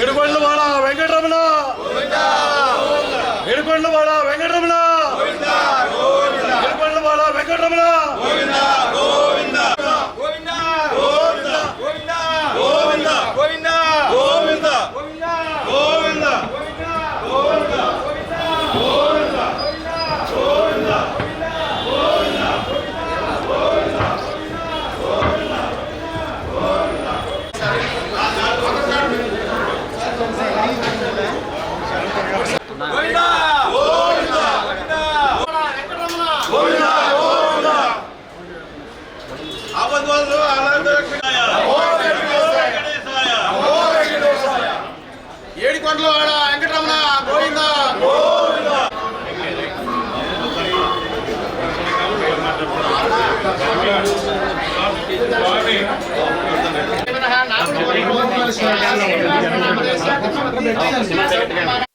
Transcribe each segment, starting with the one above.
ఏడుకొండలవాడ వెంకటరమణ. ఏడుకొండలవాడ వెంకటరమణ. ఏడుకొండలవాడ వెంకటరమణ. ఏడుకొండల వాడ వెంకటరమణ గోవింద. ఈ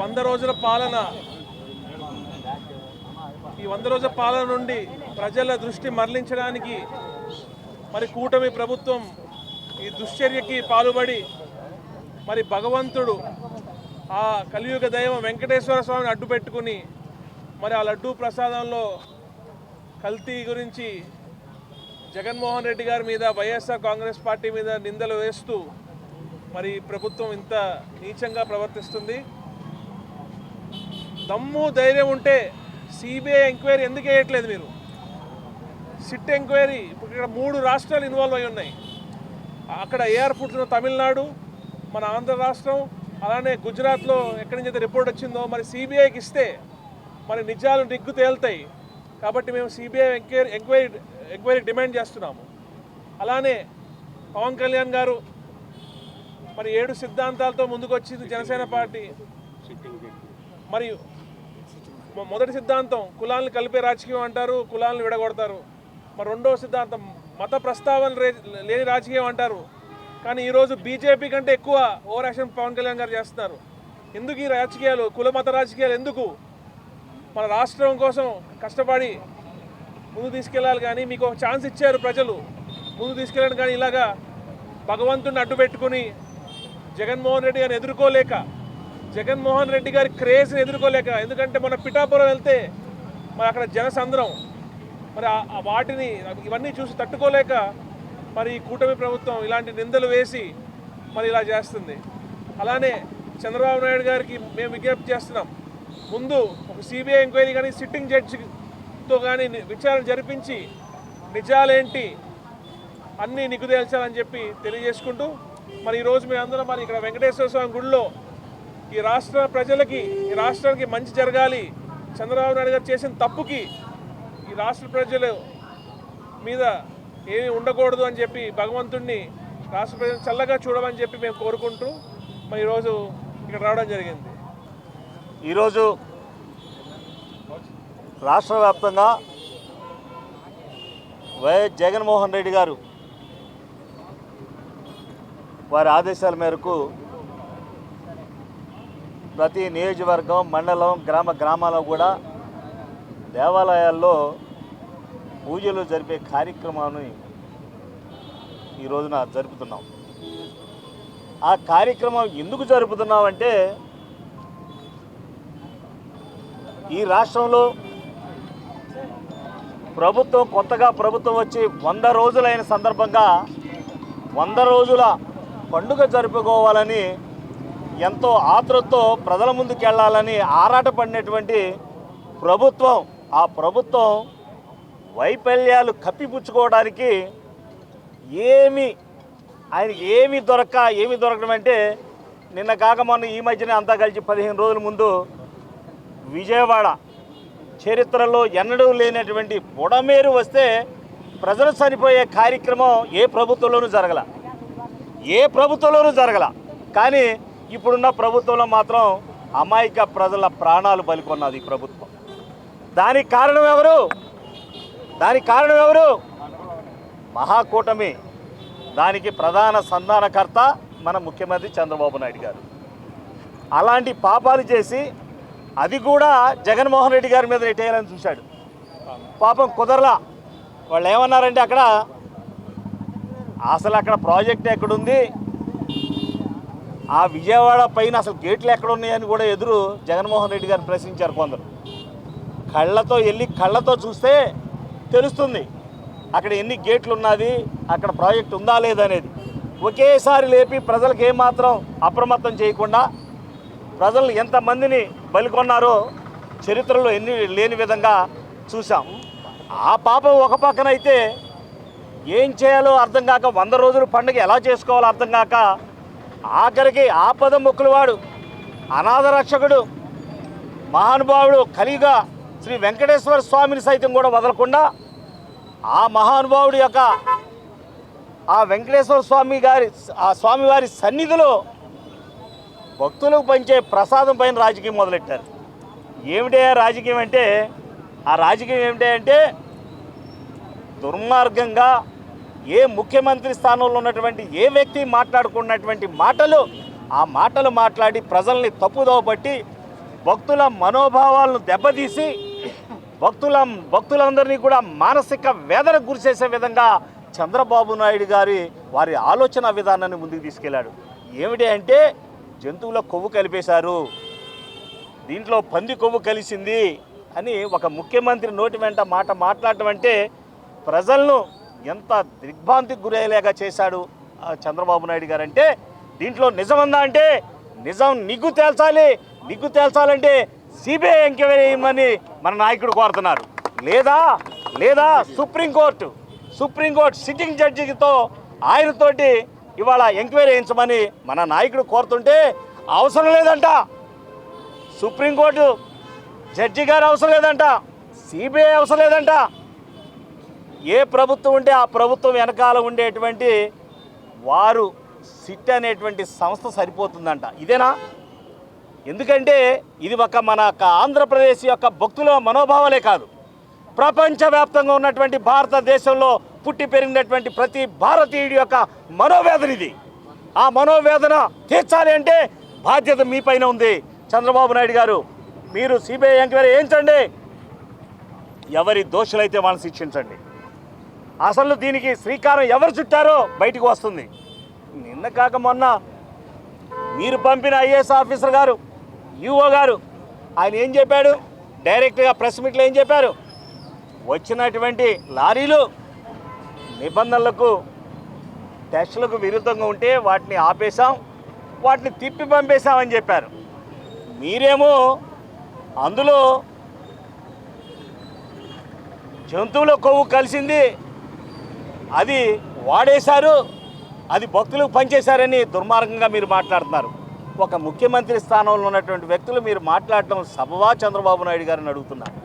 వంద రోజుల పాలన. ఈ వంద రోజుల పాలన నుండి ప్రజల దృష్టి మరలించడానికి మరి కూటమి ప్రభుత్వం ఈ దుశ్చర్యకి పాల్పడి మరి భగవంతుడు ఆ కలియుగ దైవం వెంకటేశ్వర స్వామిని అడ్డు పెట్టుకుని మరి ఆ లడ్డూ ప్రసాదంలో కల్తీ గురించి జగన్మోహన్ రెడ్డి గారి మీద వైఎస్ఆర్ కాంగ్రెస్ పార్టీ మీద నిందలు వేస్తూ మరి ప్రభుత్వం ఇంత నీచంగా ప్రవర్తిస్తుంది. దమ్ము ధైర్యం ఉంటే సిబిఐ ఎంక్వైరీ ఎందుకు వేయట్లేదు మీరు? సిట్ ఎంక్వైరీ ఇప్పుడు ఇక్కడ మూడు రాష్ట్రాలు ఇన్వాల్వ్ అయి ఉన్నాయి. అక్కడ ఏఆర్ ఫుడ్స్ తమిళనాడు మన ఆంధ్ర రాష్ట్రం అలానే గుజరాత్లో ఎక్కడి నుంచి అయితే రిపోర్ట్ వచ్చిందో మరి సిబిఐకి ఇస్తే మరి నిజాలు నిగ్గు తేలుతాయి. కాబట్టి మేము CBI enquiry enquiry enquiry demand చేస్తున్నాము. అలానే పవన్ కళ్యాణ్ గారు మరి ఏడు సిద్ధాంతాలతో ముందుకు వచ్చింది జనసేన పార్టీ. మరి మొ- మొదటి సిద్ధాంతం కులాలను కలిపే రాజకీయం అంటారు కులాలను విడగొడతారు. మరి రెండవ సిద్ధాంతం మత ప్రస్తావన లేని రాజకీయం అంటారు. కానీ ఈరోజు బీజేపీ కంటే ఎక్కువ ఓవర్ యాక్షన్ పవన్ కళ్యాణ్ గారు చేస్తున్నారు. ఎందుకు ఈ రాజకీయాలు కుల మత రాజకీయాలు ఎందుకు? మన రాష్ట్రం కోసం కష్టపడి ముందు తీసుకెళ్ళాలి కానీ మీకు ఒక ఛాన్స్ ఇచ్చారు ప్రజలు. ముందు తీసుకెళ్ళడం కానీ ఇలాగా భగవంతుని అడ్డు పెట్టుకుని జగన్మోహన్ రెడ్డి గారిని ఎదుర్కోలేక జగన్మోహన్ రెడ్డి గారి క్రేజ్ని ఎదుర్కోలేక ఎందుకంటే మన పిఠాపురం వెళ్తే మరి అక్కడ జనసంద్రం మరి ఆ- వాటిని ఇవన్నీ చూసి తట్టుకోలేక మరి ఈ కూటమి ప్రభుత్వం ఇలాంటి నిందలు వేసి మరి ఇలా చేస్తుంది. అలానే చంద్రబాబు నాయుడు గారికి మేము విజ్ఞప్తి చేస్తున్నాం. ముందు ఒక సిబిఐ ఎంక్వైరీ కానీ సిట్టింగ్ జడ్జితో కానీ విచారణ జరిపించి నిజాలేంటి అన్నీ నిగ్గుదేల్చాలని చెప్పి తెలియజేసుకుంటూ మరి ఈరోజు మీ అందరం మరి ఇక్కడ వెంకటేశ్వర స్వామి గుడిలో ఈ రాష్ట్ర ప్రజలకి ఈ రాష్ట్రానికి మంచి జరగాలి. చంద్రబాబు నాయుడు గారు చేసిన తప్పుకి ఈ రాష్ట్ర ప్రజలు మీద ఏమీ ఉండకూడదు అని చెప్పి భగవంతుణ్ణి రాష్ట్ర ప్రజలు చల్లగా చూడమని చెప్పి మేము కోరుకుంటూ మరి ఈరోజు ఇక్కడ రావడం జరిగింది. ఈరోజు రాష్ట్ర వ్యాప్తంగా వైఎస్ జగన్మోహన్ రెడ్డి గారు వారి ఆదేశాల మేరకు ప్రతి నియోజకవర్గం మండలం గ్రామ గ్రామాల్లో కూడా దేవాలయాల్లో పూజలు జరిపే కార్యక్రమాన్ని ఈ రోజున జరుపుతున్నాం. ఆ కార్యక్రమం ఎందుకు జరుపుతున్నామంటే ఈ రాష్ట్రంలో ప్రభుత్వం కొత్తగా ప్రభుత్వం వచ్చి వంద రోజులైన సందర్భంగా వంద రోజుల పండుగ జరుపుకోవాలని ఎంతో ఆతృతతో ప్రజల ముందుకు వెళ్ళాలని ఆరాటపడినటువంటి ప్రభుత్వం ఆ ప్రభుత్వం వైఫల్యాలు కప్పిపుచ్చుకోవడానికి ఏమి ఆయనకి ఏమి దొరక్క ఏమి దొరకడం అంటే నిన్న కాక మొన్న ఈ మధ్యనే అంతా కలిసి పదిహేను రోజుల ముందు విజయవాడ చరిత్రలో ఎన్నడూ లేనటువంటి బుడమేరు వస్తే ప్రజలు చనిపోయే కార్యక్రమం ఏ ప్రభుత్వంలోనూ జరగల. ఏ ప్రభుత్వంలోనూ జరగల. కానీ ఇప్పుడున్న ప్రభుత్వంలో మాత్రం అమాయక ప్రజల ప్రాణాలు బలికొన్నది ప్రభుత్వం. దానికి కారణం ఎవరు? దానికి కారణం ఎవరు? మహాకూటమి. దానికి ప్రధాన సంధానకర్త మన ముఖ్యమంత్రి చంద్రబాబు నాయుడు గారు. అలాంటి పాపాలు చేసి అది కూడా జగన్మోహన్ రెడ్డి గారి మీద నెట్టేయాలని చూశాడు. పాపం కుదరలా. వాళ్ళు ఏమన్నారంటే అక్కడ అసలు అక్కడ ప్రాజెక్ట్ ఎక్కడుంది? ఆ విజయవాడ పైన అసలు గేట్లు ఎక్కడ ఉన్నాయని కూడా ఎదురు జగన్మోహన్ రెడ్డి గారు ప్రశ్నించారు కొందరు. కళ్ళతో వెళ్ళి కళ్ళతో చూస్తే తెలుస్తుంది అక్కడ ఎన్ని గేట్లు ఉన్నది అక్కడ ప్రాజెక్ట్ ఉందా లేదనేది ఒకేసారి లేపి ప్రజలకు ఏమాత్రం అప్రమత్తం చేయకుండా ప్రజలు ఎంతమందిని బలికొన్నారో చరిత్రలో ఎన్ని లేని విధంగా చూసాం ఆ పాపం ఒక పక్కన అయితే ఏం చేయాలో అర్థం కాక వంద రోజులు పండుగ ఎలా చేసుకోవాలో అర్థం కాక ఆఖరికి ఆపద మొక్కులవాడు అనాథ రక్షకుడు మహానుభావుడు కలిగా శ్రీ వెంకటేశ్వర స్వామిని సైతం కూడా వదలకుండా ఆ మహానుభావుడి యొక్క ఆ వెంకటేశ్వర స్వామి గారి ఆ స్వామివారి సన్నిధిలో భక్తులకు పంచే ప్రసాదం పైన రాజకీయం మొదలెట్టారు. ఏమిటే రాజకీయం అంటే? ఆ రాజకీయం ఏమిటి అంటే దుర్మార్గంగా ఏ ముఖ్యమంత్రి స్థానంలో ఉన్నటువంటి ఏ వ్యక్తి మాట్లాడుకున్నటువంటి మాటలు ఆ మాటలు మాట్లాడి ప్రజల్ని తప్పుదోవ పట్టి భక్తుల మనోభావాలను దెబ్బతీసి భక్తుల భక్తులందరినీ కూడా మానసిక వేదనకు గురిచేసే విధంగా చంద్రబాబు నాయుడు గారి వారి ఆలోచన విధానాన్ని ముందుకు తీసుకెళ్ళాడు. ఏమిటి అంటే జంతువుల కొవ్వు కలిపేశారు. దీంట్లో పంది కొవ్వు కలిసింది అని ఒక ముఖ్యమంత్రి నోటి వెంట మాట మాట్లాడటం అంటే ప్రజలను ఎంత దిగ్భ్రాంతికి గురయ్యేలాగా చేశాడు చంద్రబాబు నాయుడు గారు అంటే దీంట్లో నిజమందా అంటే నిజం నిగ్గు తేల్చాలి నిగ్గు తేల్చాలంటే సిబిఐ ఎంక్వైరీ చేయమని మన నాయకుడు కోరుతున్నారు. లేదా లేదా సుప్రీంకోర్టు సుప్రీంకోర్టు సిట్టింగ్ జడ్జితో ఆయనతోటి ఇవాళ ఎంక్వైరీ చేయించమని మన నాయకుడు కోరుతుంటే అవసరం లేదంట. సుప్రీంకోర్టు జడ్జి గారు అవసరం లేదంట సిబిఐ అవసరం లేదంట. ఏ ప్రభుత్వం ఉంటే ఆ ప్రభుత్వం వెనకాల ఉండేటువంటి వారు సిట్ అనేటువంటి సంస్థ సరిపోతుందంట. ఇదేనా? ఎందుకంటే ఇది ఒక మన యొక్క ఆంధ్రప్రదేశ్ యొక్క భక్తుల మనోభావాలే కాదు. ప్రపంచవ్యాప్తంగా ఉన్నటువంటి భారతదేశంలో పుట్టి పెరిగినటువంటి ప్రతి భారతీయుడి యొక్క మనోవేదన ఇది. ఆ మనోవేదన తీర్చాలి అంటే బాధ్యత మీ పైన ఉంది. చంద్రబాబు నాయుడు గారు మీరు సిబిఐ ఎంక్వైరీ ఏంచండి ఎవరి దోషులైతే వాళ్ళని శిక్షించండి. అసలు దీనికి శ్రీకారం ఎవరు చుట్టారో బయటికి వస్తుంది. నిన్న కాక మొన్న మీరు పంపిన ఐఏఎస్ ఆఫీసర్ గారు యుఓ గారు ఆయన ఏం చెప్పాడు? డైరెక్ట్గా ప్రెస్ మీట్లో ఏం చెప్పారు? వచ్చినటువంటి లారీలు నిబంధనలకు టెస్టులకు విరుద్ధంగా ఉంటే వాటిని ఆపేశాం వాటిని తిప్పి పంపేశామని చెప్పారు. మీరేమో అందులో జంతువుల కొవ్వు కలిసింది అది వాడేశారు అది భక్తులకు పనిచేశారని దుర్మార్గంగా మీరు మాట్లాడుతున్నారు. ఒక ముఖ్యమంత్రి స్థానంలో ఉన్నటువంటి వ్యక్తులు మీరు మాట్లాడటం సభవా చంద్రబాబు నాయుడు గారిని అడుగుతున్నారు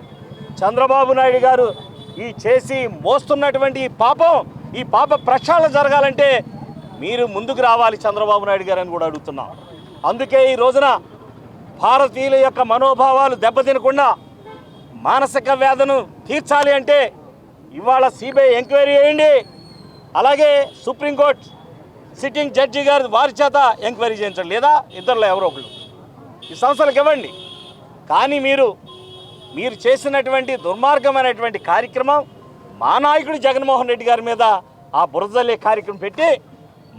చంద్రబాబు నాయుడు గారు ఈ చేసి మోస్తున్నటువంటి ఈ పాపం ఈ పాప ప్రక్షాళన జరగాలంటే మీరు ముందుకు రావాలి చంద్రబాబు నాయుడు గారు అని కూడా అడుగుతున్నాం. అందుకే ఈ రోజున భారతీయుల యొక్క మనోభావాలు దెబ్బతినకుండా మానసిక వేదను తీర్చాలి అంటే ఇవాళ సిబిఐ ఎంక్వైరీ చేయండి. అలాగే సుప్రీంకోర్టు సిట్టింగ్ జడ్జి గారు వారి చేత ఎంక్వైరీ చేయించండి. లేదా ఇద్దరులో ఎవరో ఒకళ్ళు. ఈ సంస్థలకు ఇవ్వండి. కానీ మీరు మీరు చేసినటువంటి దుర్మార్గమైనటువంటి కార్యక్రమం మా నాయకుడు జగన్మోహన్ రెడ్డి గారి మీద ఆ బురదలే కార్యక్రమం పెట్టి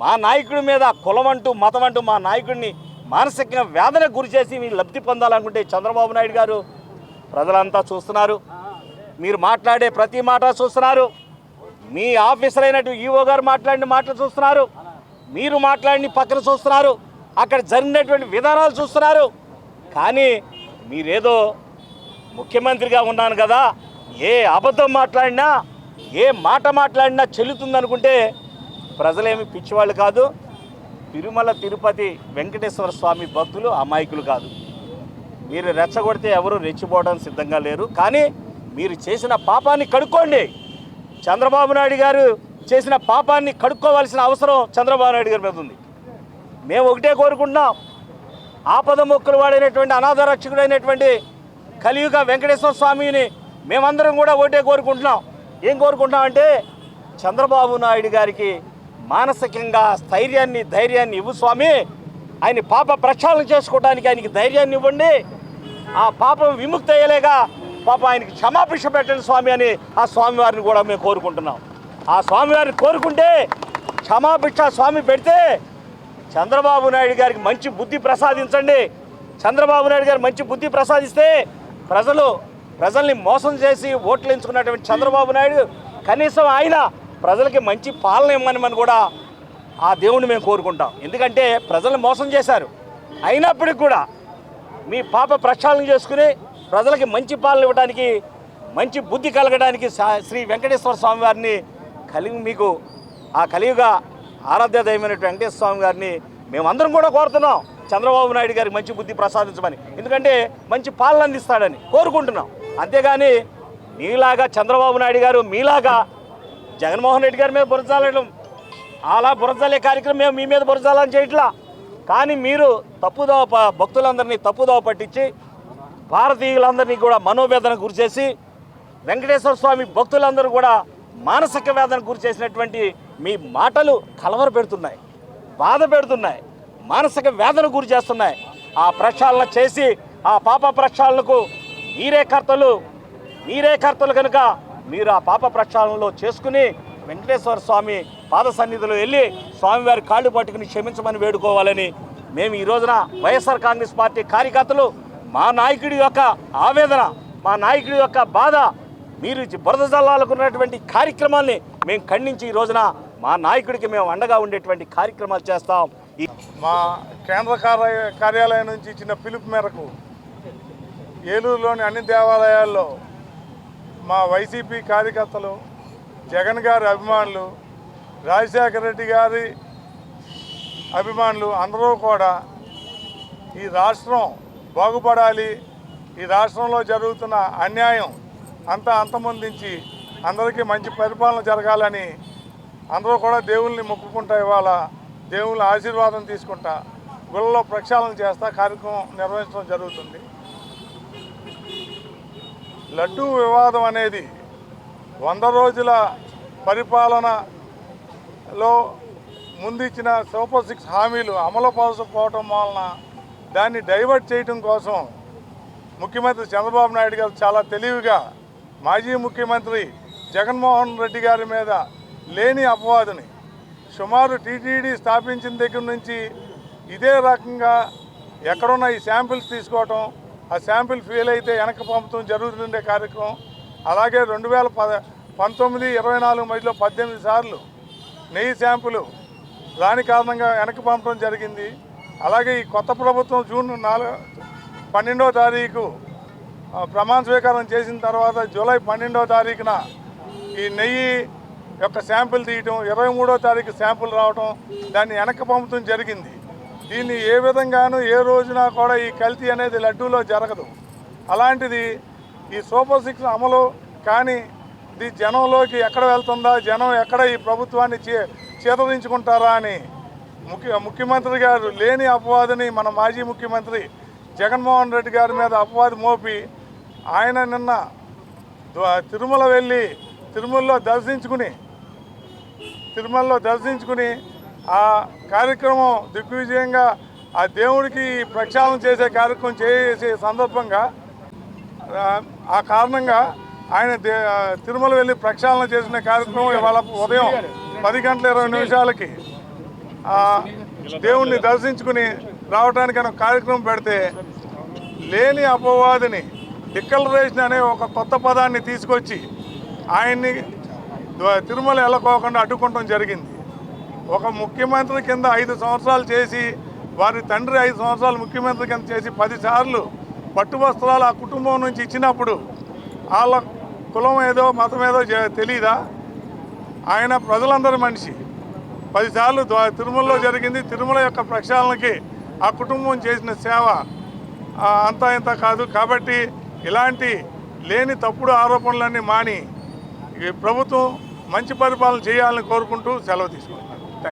మా నాయకుడి మీద కులం అంటూ మతం అంటూ మా నాయకుడిని మానసికంగా వేదనకు గురి చేసి మీరు లబ్ధి పొందాలనుకుంటే చంద్రబాబు నాయుడు గారు ప్రజలంతా చూస్తున్నారు. మీరు మాట్లాడే ప్రతి మాట చూస్తున్నారు. మీ ఆఫీసర్ అయినట్టు ఈఓ గారు మాట్లాడిన మాటలు చూస్తున్నారు. మీరు మాట్లాడిన పక్కన చూస్తున్నారు. అక్కడ జరిగినటువంటి విధానాలు చూస్తున్నారు. కానీ మీరేదో ముఖ్యమంత్రిగా ఉన్నాను కదా ఏ అబద్ధం మాట్లాడినా ఏ మాట మాట్లాడినా చెల్లుతుందనుకుంటే ప్రజలేమి పిచ్చివాళ్ళు కాదు. తిరుమల తిరుపతి వెంకటేశ్వర స్వామి భక్తులు అమాయకులు కాదు. మీరు రెచ్చగొడితే ఎవరు రెచ్చిపోవడానికి సిద్ధంగా లేరు. కానీ మీరు చేసిన పాపాన్ని కడుక్కోండి. చంద్రబాబు నాయుడు గారు చేసిన పాపాన్ని కడుక్కోవాల్సిన అవసరం చంద్రబాబు నాయుడు గారి మీద ఉంది. మేము ఒకటే కోరుకుంటున్నాం. ఆపద మొక్కులు వాడైనటువంటి అనాథ రక్షకుడైనటువంటి కలియుగ వెంకటేశ్వర స్వామిని మేమందరం కూడా ఒకటే కోరుకుంటున్నాం. ఏం కోరుకుంటున్నాం అంటే చంద్రబాబు నాయుడు గారికి మానసికంగా స్థైర్యాన్ని ధైర్యాన్ని ఇవ్వు స్వామి. ఆయన పాప ప్రక్షాళన చేసుకోవడానికి ఆయనకి ధైర్యాన్ని ఇవ్వండి. ఆ పాపం విముక్తి అయ్యలేగా పాప ఆయనకి క్షమాభిష పెట్టండి స్వామి అని ఆ స్వామివారిని కూడా మేము కోరుకుంటున్నాం. ఆ స్వామివారిని కోరుకుంటే క్షమాభిక్ష స్వామి పెడితే చంద్రబాబు నాయుడు గారికి మంచి బుద్ధి ప్రసాదించండి. చంద్రబాబు నాయుడు గారు మంచి బుద్ధి ప్రసాదిస్తే ప్రజలు ప్రజల్ని మోసం చేసి ఓట్లు ఎంచుకున్నటువంటి చంద్రబాబు నాయుడు కనీసం ఆయన ప్రజలకి మంచి పాలన ఇవ్వమని కూడా ఆ దేవుణ్ణి మేము కోరుకుంటాం. ఎందుకంటే ప్రజల్ని మోసం చేశారు. అయినప్పటికి కూడా మీ పాప ప్రక్షాళన చేసుకుని ప్రజలకి మంచి పాలన ఇవ్వడానికి మంచి బుద్ధి కలగడానికి సా- శ్రీ వెంకటేశ్వర స్వామి వారిని కలిగి మీకు ఆ కలియుగ ఆరాధ్య దైవమైనటువంటి వెంకటేశ్వర స్వామి గారిని మేమందరం కూడా కోరుతున్నాం. చంద్రబాబు నాయుడు గారికి మంచి బుద్ధి ప్రసాదించమని. ఎందుకంటే మంచి పాలన అందిస్తాడని కోరుకుంటున్నాం. అంతేగాని మీలాగా చంద్రబాబు నాయుడు గారు మీలాగా జగన్మోహన్ రెడ్డి గారి మీద బురజాలడం అలా బురజాలే కార్యక్రమం మేము మీ మీద బురజాలని చేయట్లా. కానీ మీరు తప్పుదోవ ప- భక్తులందరినీ తప్పుదోవ పట్టించి భారతీయులందరినీ కూడా మనోవేదనకు గురి చేసి వెంకటేశ్వర స్వామి భక్తులందరూ కూడా మానసిక వేదనకు గురి చేసినటువంటి మీ మాటలు కలవర పెడుతున్నాయి బాధ పెడుతున్నాయి మానసిక వేదన గురి చేస్తున్నాయి. ఆ ప్రక్షాళన చేసి ఆ పాప ప్రక్షాళనకు మీరే కర్తలు మీరే కర్తలు కనుక మీరు ఆ పాప ప్రక్షాళనలో చేసుకుని వెంకటేశ్వర స్వామి పాద సన్నిధిలో వెళ్ళి స్వామివారి కాళ్ళు పట్టుకుని క్షమించమని వేడుకోవాలని మేము ఈ రోజున వైఎస్ఆర్ కాంగ్రెస్ పార్టీ కార్యకర్తలు మా నాయకుడి యొక్క ఆవేదన మా నాయకుడి యొక్క బాధ మీరు బురద జల్లాలకు ఉన్నటువంటి కార్యక్రమాల్ని మేము ఖండించి ఈ రోజున మా నాయకుడికి మేము అండగా ఉండేటువంటి కార్యక్రమాలు చేస్తాం. మా కేంద్ర కార్య కార్యాలయం నుంచి ఇచ్చిన పిలుపు మేరకు ఏలూరులోని అన్ని దేవాలయాల్లో మా వైసీపీ కార్యకర్తలు జగన్ గారి అభిమానులు రాజశేఖర రెడ్డి గారి అభిమానులు అందరూ కూడా ఈ రాష్ట్రం బాగుపడాలి. ఈ రాష్ట్రంలో జరుగుతున్న అన్యాయం అంతా అంతమొందించి అందరికీ మంచి పరిపాలన జరగాలని అందరూ కూడా దేవుల్ని మొక్కుకుంటా ఇవాళ దేవుళ్ళ ఆశీర్వాదం తీసుకుంటా గుళ్ళలో ప్రక్షాళన చేస్తా కార్యక్రమం నిర్వహించడం జరుగుతుంది. లడ్డూ వివాదం అనేది వంద రోజుల పరిపాలనలో ముందిచ్చిన సూపర్ సిక్స్ హామీలు అమలు పరచకపోవటం వలన దాన్ని డైవర్ట్ చేయటం కోసం ముఖ్యమంత్రి చంద్రబాబు నాయుడు గారు చాలా తెలివిగా మాజీ ముఖ్యమంత్రి జగన్మోహన్ రెడ్డి గారి మీద లేని అపవాదుని సుమారు టీటీడీ స్థాపించిన దగ్గర నుంచి ఇదే రకంగా ఎక్కడున్న ఈ శాంపిల్స్ తీసుకోవటం ఆ శాంపిల్ ఫెయిల్ అయితే వెనక్కి పంపడం జరుగుతుండే కార్యక్రమం. అలాగే రెండు వేల పద పంతొమ్మిది ఇరవై నాలుగు మధ్యలో పద్దెనిమిది సార్లు నెయ్యి శాంపులు దాని కారణంగా వెనక్కి పంపడం జరిగింది. అలాగే ఈ కొత్త ప్రభుత్వం జూన్ నాలుగు పన్నెండవ తారీఖు ప్రమాణ స్వీకారం చేసిన తర్వాత జూలై పన్నెండవ తారీఖున ఈ నెయ్యి యొక్క శాంపిల్ తీయటం ఇరవై మూడో తారీఖు శాంపుల్ రావటం దాన్ని వెనక్కి పంపటం జరిగింది. దీన్ని ఏ విధంగానూ ఏ రోజున కూడా ఈ కల్తీ అనేది లడ్డూలో జరగదు. అలాంటిది ఈ సూపర్ సిక్స్ అమలు కానీ ఇది జనంలోకి ఎక్కడ వెళ్తుందా జనం ఎక్కడ ఈ ప్రభుత్వాన్ని చే చేతరించుకుంటారా అని ముఖ్య ముఖ్యమంత్రి గారు లేని అపవాదని మన మాజీ ముఖ్యమంత్రి జగన్మోహన్ రెడ్డి గారి మీద అపవాది మోపి ఆయన నిన్న తిరుమల వెళ్ళి తిరుమలలో దర్శించుకుని తిరుమలలో దర్శించుకుని ఆ కార్యక్రమం దిగ్విజయంగా ఆ దేవుడికి ప్రక్షాళన చేసే కార్యక్రమం చేసే సందర్భంగా ఆ, కారణంగా ఆయన దే- తిరుమల వెళ్ళి ప్రక్షాళన చేసిన కార్యక్రమం ఇవాళ ఉదయం పది గంటల ఇరవై నిమిషాలకి దేవుణ్ణి దర్శించుకుని రావడానికి అనే కార్యక్రమం పెడితే లేని అపవాదిని డిక్లరేషన్ అనే ఒక కొత్త పదాన్ని తీసుకొచ్చి ఆయన్ని తిరుమల వెళ్ళకోకుండా అడ్డుకోవడం జరిగింది. ఒక ముఖ్యమంత్రి కింద ఐదు సంవత్సరాలు చేసి వారి తండ్రి ఐదు సంవత్సరాలు ముఖ్యమంత్రి కింద చేసి పదిసార్లు పట్టు వస్త్రాలు ఆ కుటుంబం నుంచి ఇచ్చినప్పుడు వాళ్ళ కులం ఏదో మతం ఏదో జ- తెలీదా? ఆయన ప్రజలందరి మనిషి. పదిసార్లు తిరుమలలో జరిగింది. తిరుమల యొక్క ప్రక్షాళనకి ఆ కుటుంబం చేసిన సేవ అంతా ఇంత కాదు. కాబట్టి ఇలాంటి లేని తప్పుడు ఆరోపణలన్నీ మాని ఈ ప్రభుత్వం మంచి పరిపాలన చేయాలని కోరుకుంటూ సెలవు తీసుకుంటున్నాను